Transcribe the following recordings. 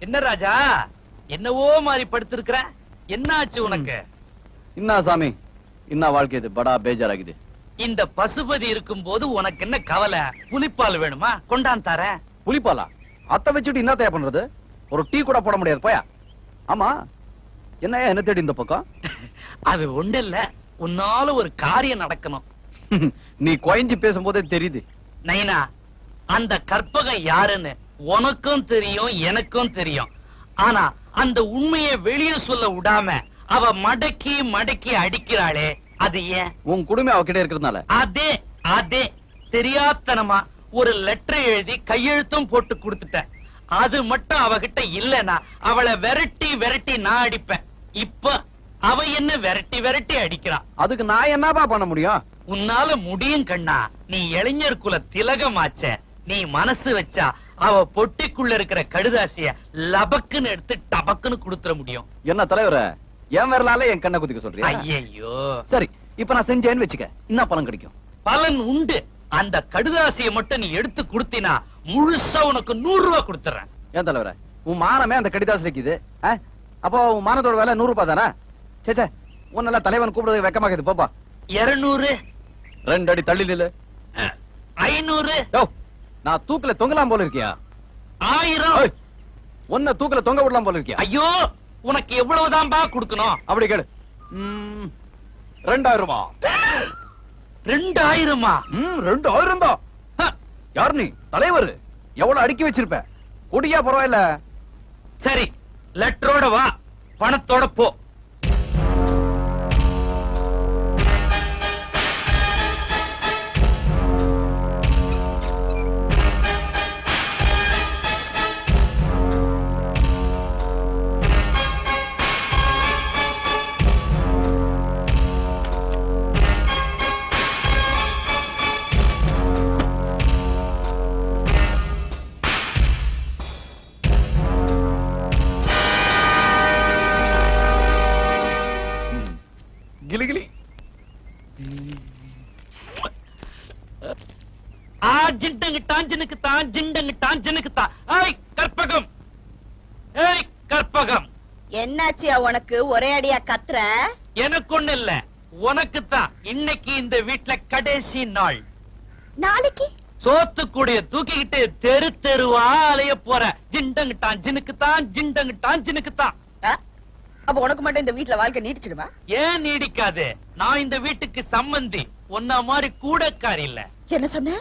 என்ன ராஜா? என்னவோ மாதிரி படுத்திருக்கிற? என்ன ஆச்சு உனக்கு இன்னா சாமி? இன்னா வாழ்க்கை இது? படா பேஜாராகுது. இந்த பசுபதி இருக்கும்போது உனக்கு என்ன கவலை? புலிப்பால் வேணுமா? கொண்டாந்து தரேன். புலிப்பாலா? அத்தை வச்சுட்டு என்ன தேவை பண்றது? ஒரு டீ கூட போட முடியாது போயா? ஆமா. என்ன என்ன தேடி இந்த பக்கம்? அது ஒண்ணு இல்ல உன்னால ஒரு காரியம் நடக்கணும். நீ குழஞ்சு பேசும்போதே தெரியுது. நைனா அந்த கற்பகம் யாருன்னு? உனக்கும் தெரியும் எனக்கும் தெரியும். ஆனா அந்த உண்மையை வெளியே சொல்ல விடாம அவ மடக்கி மடக்கி அடிக்கிறாளே அது ஏன்? உன் குடும்பம் அவகிட்ட இருக்கிறதுனால. அதே அதே. தெரியாத்தனமா ஒரு லெட்டர் எழுதி கையெழுத்தும் போட்டு கொடுத்துட்டேன். அது மட்டும் அவகிட்ட இல்லனா அவளை விரட்டி விரட்டி நான் அடிப்பேன். இப்ப அவ என்ன விரட்டி விரட்டி அடிக்கிறா? அதுக்கு நான் என்னப்பா பண்ண முடியும்? உன்னால முடியும் கண்ணா. நீ இளைஞர் குல திலகமாச்ச. நீ மனசு வச்சா அவ பொட்டிக்குள்ள இருக்கிற கடுதாசிய லபக்குன்னு எடுத்து டபக்குன்னு கொடுத்துட முடியும். என்ன தலைவர என் விரலால என் கண்ணை குத்திக்க சொல்றியா? ஐயையோ. சரி இப்ப நான் செஞ்சேன்னு வச்சுக்க என்ன பலன் கிடைக்கும். பலன் உண்டு. அந்த கடுதாசிய மட்டும் நீ எடுத்து கொடுத்தினா முழுசா உனக்கு நூறு ரூபாய் கொடுத்துறேன். ஏன் தலைவர உன் மானமே அந்த கடிதாசில இருக்குது? அப்போ உன் மானத்தோட விலை நூறு ரூபாய் தானே? சே சே உன்னெல்லாம் தலைவன் கூப்பிடுறது வெக்கமாக்குது போப்பா. இருநூறு. ரெண்டு அடி தள்ளி நில்லு. ஐநூறு. நான் தூக்குல தொங்கலாம் போல இருக்கியா? ஆயிரம். உன்னை தூக்குல தொங்க விடலாம் போல இருக்கியா? ஐயோ உனக்கு எவ்வளவுதான்பா கொடுக்கணும்? அப்படி கேளு. ரெண்டாயிரம்? ரூபாய் ரெண்டாயிரமா ரெண்டாயிரம் தான். யார் நீ? தலைவர். எவ்வளவு அடுக்கி வச்சிருப்ப? குடியா பரவாயில்ல சரி லெட்டரோட வா. பணத்தோட போ. ஜிண்டங்கு டாஞ்சனுக்கு தான் ஜிண்டங்கு டாஞ்சனுக்கு தான். ஏய் கற்பகம். ஏய் கற்பகம். என்னாச்சியா உனக்கு? ஒரே அடியா கத்துற? எனக்கு ஒண்ணு இல்ல. உனக்கு தான். இன்னைக்கு இந்த வீட்ல கடைசி நாள். நாளைக்கு? சோத்து கூடைய தூக்கிக்கிட்டு தெரு தெருவா அலைய போற. ஜிண்டங்கு டாஞ்சனுக்கு தான் ஜிண்டங்கு டாஞ்சனுக்கு தான். ஆ? அப்ப உனக்கு மட்டும் இந்த வீட்ல வாழ்க்கை நீடிச்சிடுமா? ஏன் நீடிக்காது? நான் இந்த வீட்டுக்கு சம்பந்தி. உன்ன மாதிரி கூடக்காரி இல்ல. என்ன சொன்ன?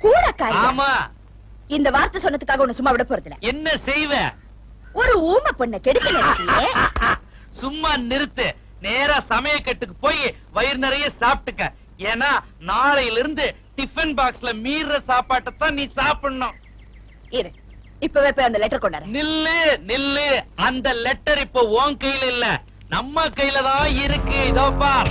கூட ஆமா. இந்த வார்த்தை சொன்னதுக்காக உன்னை சும்மா விட போறதில்ல. என்ன செய்வ? ஒரு ஊமை பொண்ண கெடுக்க நினைச்சியே? சும்மா நிறுத்து. நேரா சமயக்கட்டுக்கு போய் வயிறு நிறைய சாப்பிட்டுக்க. ஏன்னா நாளையில இருந்து டிஃபன் பாக்ஸ்ல மீற சாப்பாட்டை தான் நீ சாப்பிடணும். இரு. இப்பவே போய் அந்த லெட்டர் கொண்டாரு நில்லு நில்லு. அந்த லெட்டர் இப்போ உன் கையில இல்ல. நம்ம கையில தான் இருக்கு. இதோ பார்.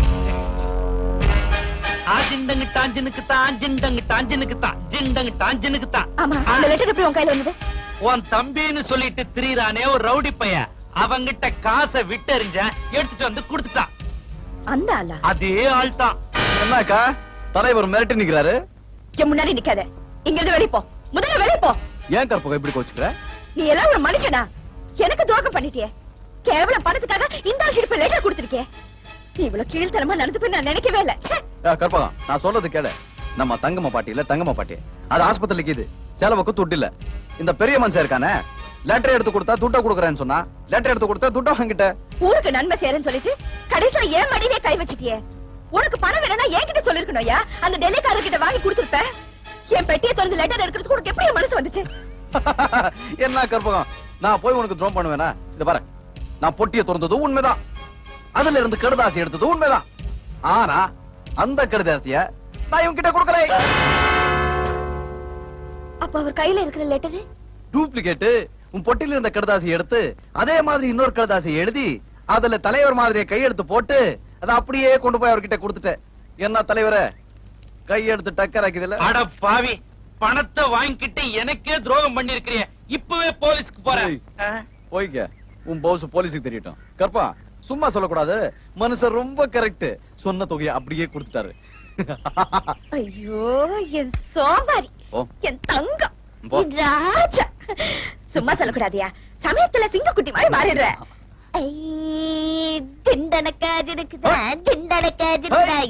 ஆ ஜிண்டங்கு டாஞ்சினுக்கு தான் ஜிண்டங்கு டாஞ்சினுக்கு தான் ஜிண்டங்கு டாஞ்சினுக்கு தான் ஆமா அந்த லெட்டர் எப்படி உன் கையில வந்தது? உன் தம்பின்னு சொல்லிட்டு திரியறானே ஒரு ரவுடி பையன். அவங்கிட்ட காசை விட்டெறிஞ்ச எடுத்துட்டு வந்து கொடுத்துட்டான். அந்த ஆளா? அதே ஆள் தான். என்னக்கா தலைவர் மிரட்டி நிக்கிறாரு. என் முன்னாடி நிக்காத. இங்க இருந்து வெளிய போ. முதல்ல வெளிய போ. ஏன் கற்பகம் இப்படி கோச்சுக்கிற? நீ எல்லாம் ஒரு மனுஷனா? எனக்கு துரோகம் பண்ணிட்டியே. கேவலம் பணத்துக்காக இந்த ஆள் லெட்டர் கொடுத்திருக்கே. இவ்வளவு கீழ்த்தனமா நடந்து நான் நினைக்கவே இல்ல. கற்பகம் நான் சொல்றது கேளு. நம்ம தங்கம்மா பாட்டி இல்ல தங்கம்மா பாட்டி. அது ஆஸ்பத்திரிக்கு இது செலவுக்கு துட்டு இல்ல. இந்த பெரிய மனுஷன் இருக்கானே லெட்டர் எடுத்து கொடுத்தா துட்ட கொடுக்குறேன்னு சொன்னா லெட்டர் எடுத்து கொடுத்தா துட்ட வாங்கிட்ட. ஊருக்கு நன்மை சேருன்னு சொல்லிட்டு கடைசியா ஏன் மடியிலே கை வச்சிட்டியே? உனக்கு பணம் வேணும்னா என்கிட்ட சொல்லிருக்கணும்யா அந்த டெல்லிக்காரர் கிட்ட வாங்கி கொடுத்திருப்ப. என் பெட்டியை திறந்து லெட்டர் எடுக்கிறதுக்கு உனக்கு எப்படி மனசு வந்துச்சு? என்ன கற்பகம் நான் போய் உனக்கு துரோம் பண்ணுவேனா? இது பாரு. நான் பொட்டியை திறந்தது உண்மைதான். அதுல இருந்து கடுதாசி எடுத்தது உண்மைதான். ஆனா அந்த கடுதாசிய நான் இவன் கிட்ட கொடுக்கல. அப்ப அவர் கையில இருக்கிற லெட்டரு டூப்ளிகேட் உன் பொட்டில இருந்த கடுதாசி எடுத்து அதே மாதிரி இன்னொரு கடுதாசி எழுதி அதுல தலைவர் மாதிரியே கையெழுத்து போட்டு அதை அப்படியே கொண்டு போய் அவர்கிட்ட கொடுத்துட்டேன். என்ன தலைவரே கையெழுத்து டக்கர் ஆக்கிதுல அட பாவி பணத்தை வாங்கிக்கிட்டு எனக்கே துரோகம் பண்ணிருக்கிறிய இப்பவே போலீஸ்க்கு போறேன். போய்க்க. உன் பவுஸ் போலீஸுக்கு தெரியட்டும். கற்பா சும்மா சொல்லக்கூடாது. மனுஷன் ரொம்ப கரெக்ட் சொன்ன தொகையை அப்படியே கொடுத்துட்டாரு. ஐயோ என் சோமாரி என் தங்கம் ராஜா. சும்மா சொல்லக்கூடாதியா? சமயத்துல சிங்கக்குட்டி மாதிரி மாறிடுற.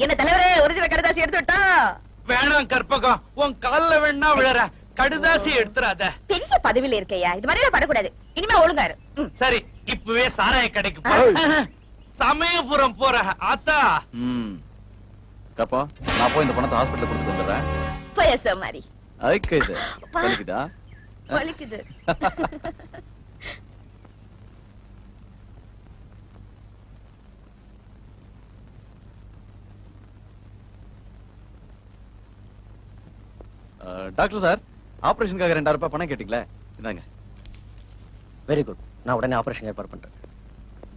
என்ன தலைவரே ஒரிஜினல் கடுதாசி எடுத்து விட்டா? வேணாம் கற்பகம் உன் கால்ல வேணா விழற. கடுதாசி எடுத்துறாத. பெரிய பதவியில இருக்கையா? இது மாதிரி எல்லாம் படக்கூடாது. இனிமே ஒழுங்காரு. சரி. இப்பவே சாராய கடைக்கு சமயபுரம் போற. ஆத்தா. ம். கப்பா நான் போய் இந்த பணத்தை ஹாஸ்பிட்டல் கொடுத்துட்டு வந்துடுறேன். வலிக்குதா? வலிக்குது. டாக்டர் சார் ஆபரேஷனுக்காக ரெண்டாயிரம் ரூபாய் பணம் கேட்டீங்களே? இந்தாங்க. வெரி குட் நான் உடனே ஆபரேஷன் ஏற்பாடு பண்றேன்.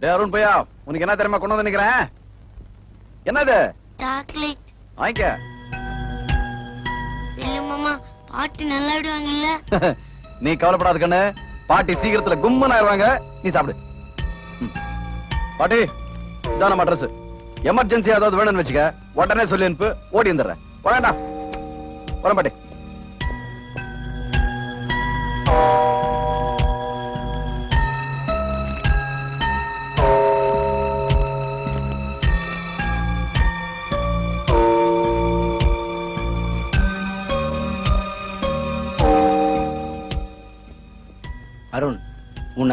டே அருண் பையா உனக்கு என்ன தெரியுமா கொண்டு வந்து நிக்கிறேன்? என்னது? சாக்லேட். இல்ல மாமா பாட்டு நல்லா விடுவாங்கல்ல? நீ கவலைப்படாத கண்ணு பாட்டி சீக்கிரத்துல கும்மன் ஆயிருவாங்க நீ சாப்பிடு. பாட்டி இதான் நம்ம அட்ரஸ் எமர்ஜென்சி ஏதாவது வேணும்னு வச்சுக்க. உடனே சொல்லி அனுப்பு. ஓடி வந்துடுறேன். வேண்டாம் வரேன் பாட்டி.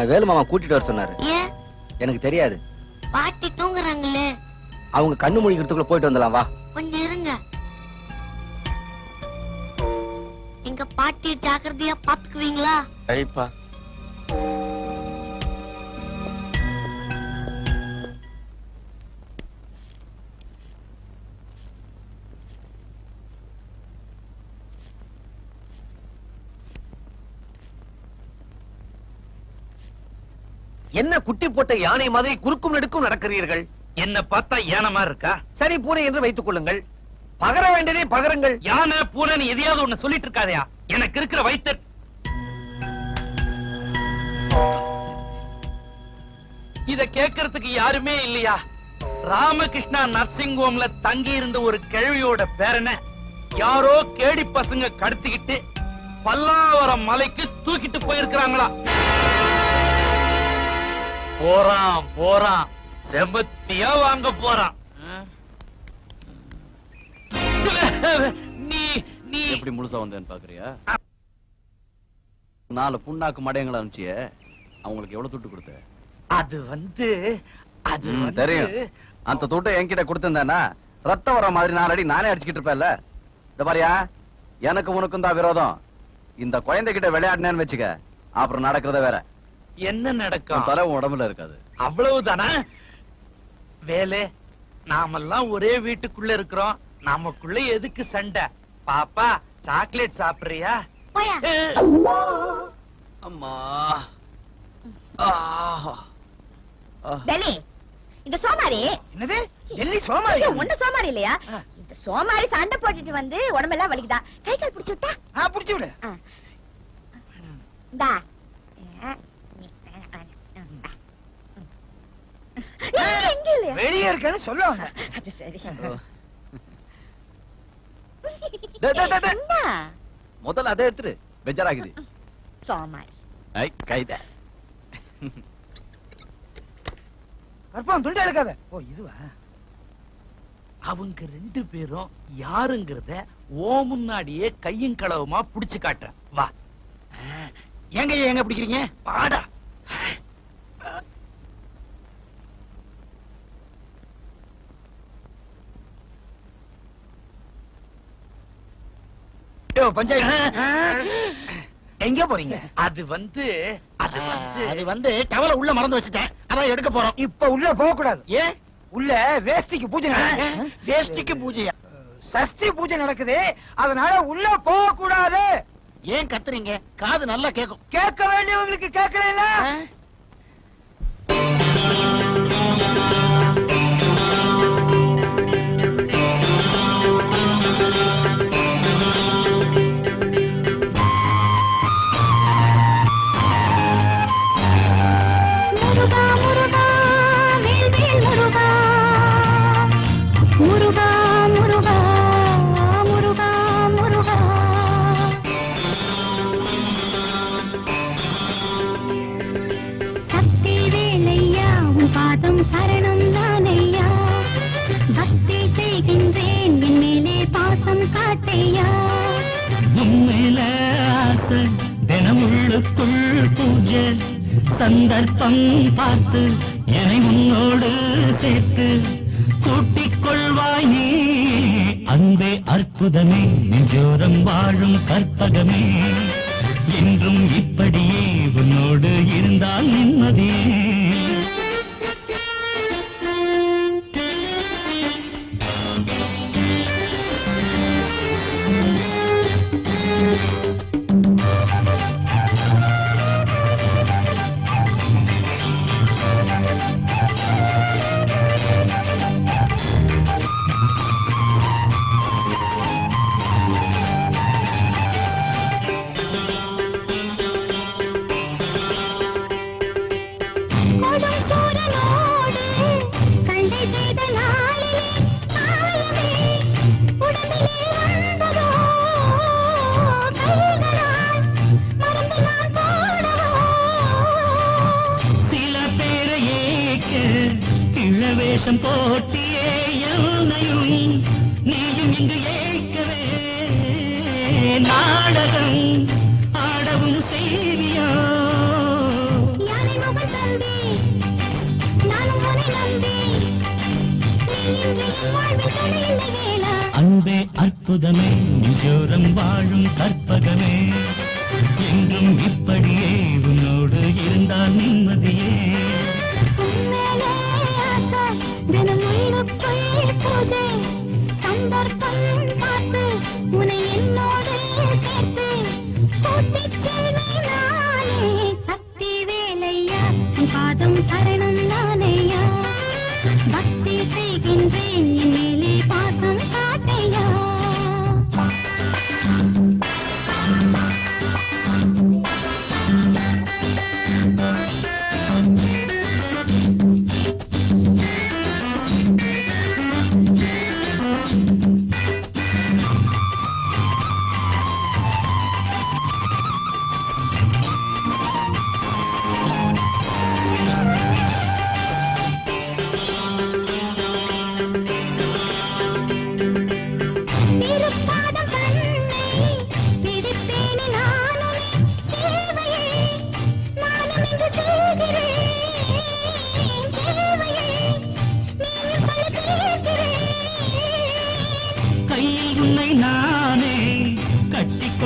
உன்னை வேலு மாமா கூட்டிட்டு வர சொன்னாரு? ஏன் எனக்கு தெரியாது. பாட்டி தூங்குறாங்களே. அவங்க கண்ணு முழிக்கிறதுக்குள்ள போயிட்டு வந்துடலாம் வா. கொஞ்சம் இருங்க. எங்க பாட்டிய ஜாக்கிரதையா பாத்துக்குவீங்களா? சரிப்பா. என்ன குட்டி போட்ட யானை மாதிரி குறுக்கும் நெடுக்கும் நடக்கிறீர்கள்? என்ன பார்த்தா ஏனமா இருக்கா? சரி பூனை என்று வைத்துக் கொள்ளுங்கள். பகர வேண்டியதே பகருங்கள். யானை பூனைன்னு எதையாவது ஒண்ணு சொல்லிட்டு இருக்காதயா? எனக்கு இருக்கிற வைத்த இத கேட்கறதுக்கு யாருமே இல்லையா? ராமகிருஷ்ணா நர்சிங் ஹோம்ல தங்கி இருந்த ஒரு கிழவியோட பேரனை யாரோ கேடி பசங்க கடத்திக்கிட்டு பல்லாவரம் மலைக்கு தூக்கிட்டு போயிருக்கிறாங்களா? போறான் போறான். செமத்தியா வாங்க போறான். நீ நீ. எப்படி முழுசா வந்தேன்னு பாக்குறியா? நாலு புண்ணாக்கு மடையங்களை அனுப்பிச்சிய. அவங்களுக்கு எவ்வளவு துட்டு கொடுத்த? அது வந்து அது தெரியும். அந்த துட்டை என்கிட்ட கொடுத்திருந்தேனா ரத்தம் வர மாதிரி நாலடி நானே அடிச்சுக்கிட்டு இருப்பேன்ல. இந்த பாரியா எனக்கு உனக்கும் தான் விரோதம். இந்த குழந்தை கிட்ட விளையாடினேன்னு வச்சுக்க. அப்புறம் நடக்கிறத வேற. என்ன நடக்கும்? தலை உடம்புல இருக்காது. அவ்வளவுதானா? வேலை நாமெல்லாம் ஒரே வீட்டுக்குள்ள இருக்கிறோம். நமக்குள்ள எதுக்கு சண்டை? பாப்பா சாக்லேட் சாப்பிடுறியா? அம்மா. டெல்லி இந்த சோமாரி. என்னது? டெல்லி சோமாரி? ஒண்ணு சோமாரி இல்லையா? இந்த சோமாரி சண்டை போட்டுட்டு வந்து உடம்பெல்லாம் வலிக்குதா? கை கால் பிடிச்சு விட்டா? புடிச்சு விடு இந்தா எங்க, எங்க இல்லையா? வெளியே இருக்கேன்னு சொல்லுவாங்க. அது சரி. டேய், டேய், டேய், டேய். இந்தா, முதல்ல அதை எடுத்துரு பெஜாராகுது. சோமாரி ஐ கைத. கற்பம் துண்டு எடுக்காத. ஓ இதுவா? அவங்க ரெண்டு பேரும் யாருங்கிறத ஓ முன்னாடியே கையும் களவுமா புடிச்சு காட்டுறேன். வா. எங்க எங்க பிடிக்கிறீங்க? பாடா எங்க போறீங்க? அது வந்து அது வந்து. அது வந்து டவல உள்ள மறந்து வச்சுட்டேன். அதான் எடுக்க போறோம். இப்ப உள்ள போக கூடாது ஏன் உள்ள வேஷ்டிக்கு பூஜை நடக்குது. வேஷ்டிக்கு பூஜையா? சஷ்டி பூஜை நடக்குது. அதனால உள்ள போக கூடாது ஏன் கத்துறீங்க? காது நல்லா கேக்கும். கேட்க வேண்டியவங்களுக்கு கேட்கல பாதம் சரணம் தானையா? பக்தி செய்கின்றேன் என் மேலே பாசம் காட்டையா? உண்மையில ஆசை தினமுள்ளுக்குள் பூஜை சந்தர்ப்பம் பார்த்து என்னை உன்னோடு சேர்த்து கூட்டிக் கொள்வாய் நீ. அன்பே அற்புதமே நெஞ்சோரம் வாழும் கற்பகமே. என்றும் இப்படியே உன்னோடு இருந்தால் நிம்மதியே கிழவேஷம் போட்டியே என்னையும் நீயும் இங்கு ஏற்கவே. நாடகம் ஆடவும் செய்வியா? யானை முகன் தம்பி நானும் உன்னை நம்பி. அன்பே அற்புதமே நெஞ்சோரம் வாழும் கற்பகமே. என்றும் இப்படியே உன்னோடு இருந்தால் நிம்மதியே. பாதம் சரணம் நானேயா பக்தி செய்கின்றேன்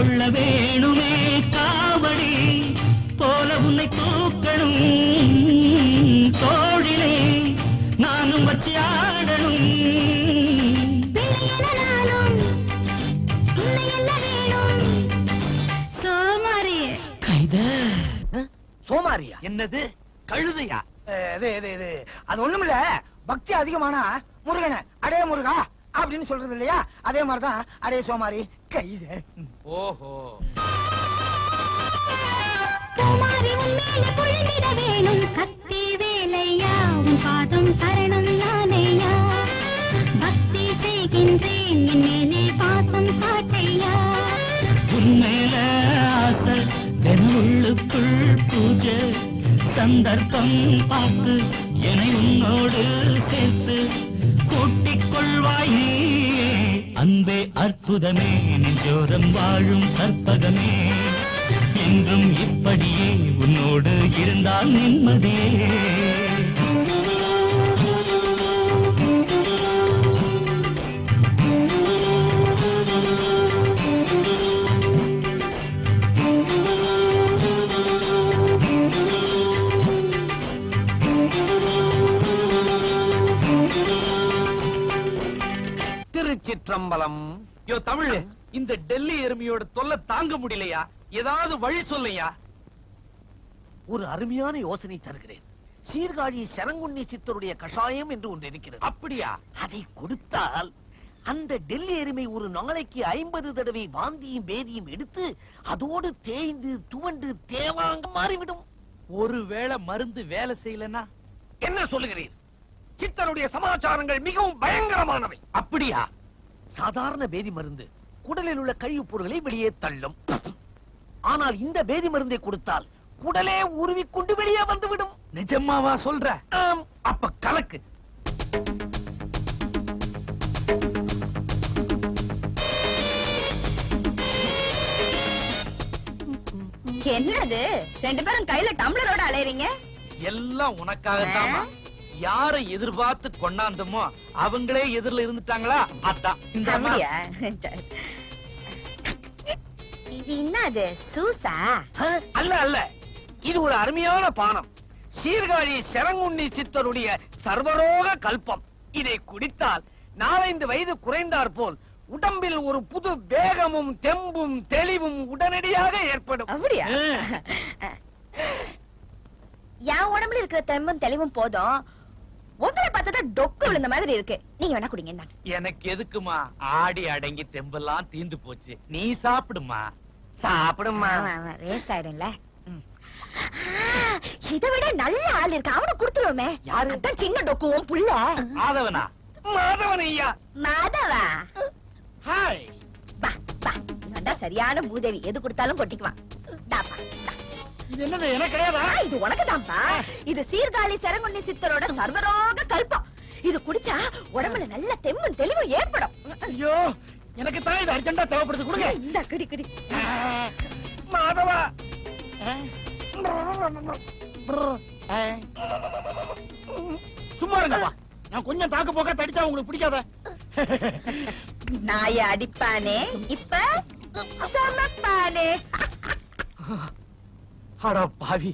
கட்டிக்கொள்ள வேணுமே காவடி. போல உன்னை தூக்கணும் தோழிலே. நானும் வச்சு ஆடணும். சோமாரியே. கைத. சோமாரியா? என்னது? கழுதையா? இது இது இது. அது ஒண்ணுமில்ல. பக்தி அதிகமானா முருகனை. அடே முருகா அப்படின்னு சொல்றது இல்லையா? அதே மாதிரிதான். அடே சோமாரி கைது ஓஹோ. குமாரி உன்மேலே பொழிந்திட வேணும். சக்தி வேலையா? உன் பாதம் சரணம் நானேயா பக்தி செய்கின்றேன். என் மேலே பாசம் காட்டையா? உன்மேல ஆசை தினமுள்ளுக்குள் பூஜை. சந்தர்ப்பம் பார்த்து என்னை உன்னோடு சேர்த்து கூட்டிக் கொள்வாய். அன்பே அற்புதமே நெஞ்சோரம் வாழும் கற்பகமே. என்றும் இப்படியே உன்னோடு இருந்தால் நிம்மதியே. திருச்சிற்றம்பலம் யோ தமிழ் இந்த டெல்லி எருமையோட தொல்லை தாங்க முடியலையா? ஏதாவது வழி சொல்லையா ஒரு அருமையான யோசனை தருகிறேன். சீர்காழி சரங்குண்ணி சித்தருடைய கஷாயம் என்று ஒன்று இருக்கிறது. அப்படியா? அதை கொடுத்தால் அந்த டெல்லி எருமை ஒரு நாளைக்கு ஐம்பது தடவை வாந்தியும் பேதியும் எடுத்து அதோடு தேய்ந்து துவண்டு தேவாங்க மாறிவிடும். ஒருவேளை மருந்து வேலை செய்யலனா என்ன சொல்லுகிறீர்? சித்தருடைய சமாச்சாரங்கள் மிகவும் பயங்கரமானவை. அப்படியா? சாதாரண பேதி மருந்து குடலில் உள்ள கழிவுப் பொருட்களை வெளியே தள்ளும். ஆனால் இந்த பேதி மருந்தை கொடுத்தால் குடலே உருவிக்கொண்டு வெளியே வந்துவிடும். நிஜமாவா சொல்ற? அப்ப கலக்கு. என்னது? ரெண்டு பேரும் கையில டம்ளரோட அலையறீங்க? எல்லாம் உனக்காகத்தாமா யாரை எதிர்பார்த்து கொண்டாந்தமோ அவங்களே எதிரில இருந்துட்டாங்களா? அதான். இது என்னது சூசா? அல்ல அல்ல. இது ஒரு அருமையான பானம். சீர்காழி செரங்குண்ணி சித்தருடைய சர்வரோக கல்பம். இதை குடித்தால் நாலைந்து வயது குறைந்தார் போல் உடம்பில் ஒரு புது வேகமும் தெம்பும் தெளிவும் உடனடியாக ஏற்படும். என் உடம்புல இருக்கிற தெம்பும் தெளிவும் போதும். உங்களை பார்த்தா டொக்கு விழுந்த மாதிரி இருக்கு. நீங்க வேணா குடிங்க. எனக்கு எதுக்குமா? ஆடி அடங்கி தெம்பெல்லாம் தீந்து போச்சு. நீ சாப்பிடுமா? சாப்பிடுமா. waste ஆயிடும்ல. இதை விட நல்ல ஆள் இருக்கு. அவனை கொடுத்துருவோமே. யாரு? அதான் சின்ன டொக்குவும் புள்ள. ஆதவனா மாதவன் ஐயா. மாதவா? ஹாய். இவன் தான் சரியான மூதேவி. எது கொடுத்தாலும் கொட்டிக்குவான். என்னது? எனக்கு கிடையாதா? இது உனக்குதான்ப்பா இது சீர்காழி சரங்குண்ணி சித்தரோட சர்வரோக கல்பம். இது குடிச்சா உடம்புல நல்ல தெம்பும் தெளிவும் ஏற்படும். ஐயோ எனக்கு தான் இது அர்ஜென்டா தேவைப்படுது. கொடுங்க. இந்த குடி குடி. மாதவா. சும்மா இருங்கப்பா. நான் கொஞ்சம் தாக்கு போக்க தடிச்சா உங்களுக்கு பிடிக்காத? நாய அடிப்பானே இப்ப? சமப்பானே. அட பாவி